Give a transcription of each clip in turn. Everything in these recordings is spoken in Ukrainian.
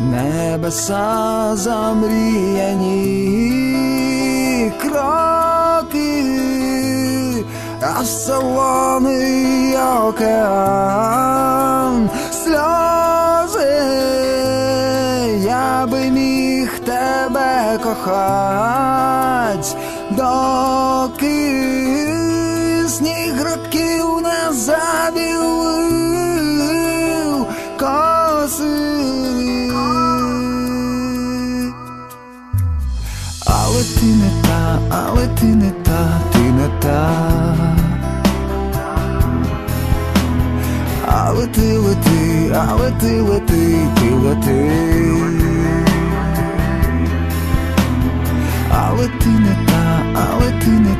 небеса замріяні кроки, а солоний океан сльози, я би міг тебе кохать, доки сніг років не забілив Але ти не та, але ти не та, ти не та. Але ти лети, але ти лети, ти лети. Але ти не та, але ти не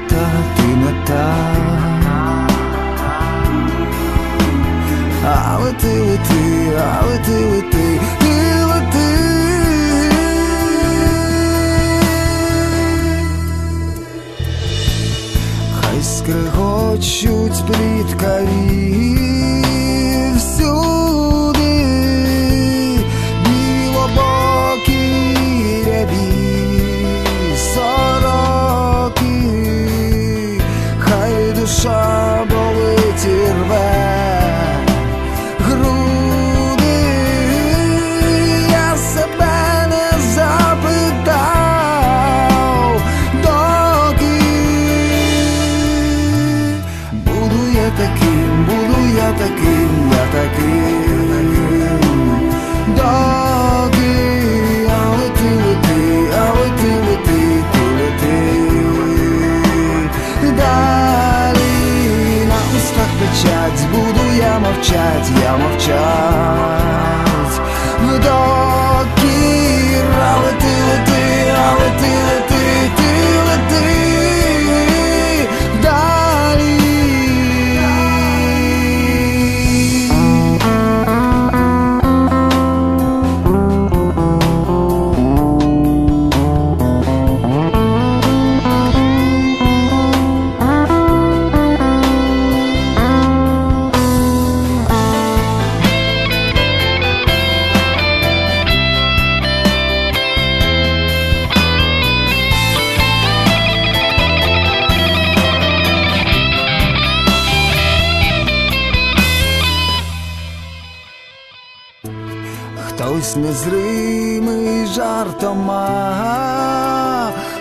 Хай скрегочуть пліткарі таким, я таким, доки, але ти лети, але ти лети, ти лети. Далі на устах печать, буду я мовчать, я мовчать. Хтось незримий жартома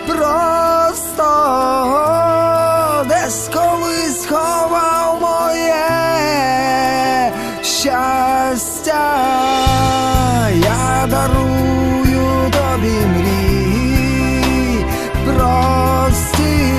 просто десь колись ховав моє щастя, я дарую тобі мрій простір,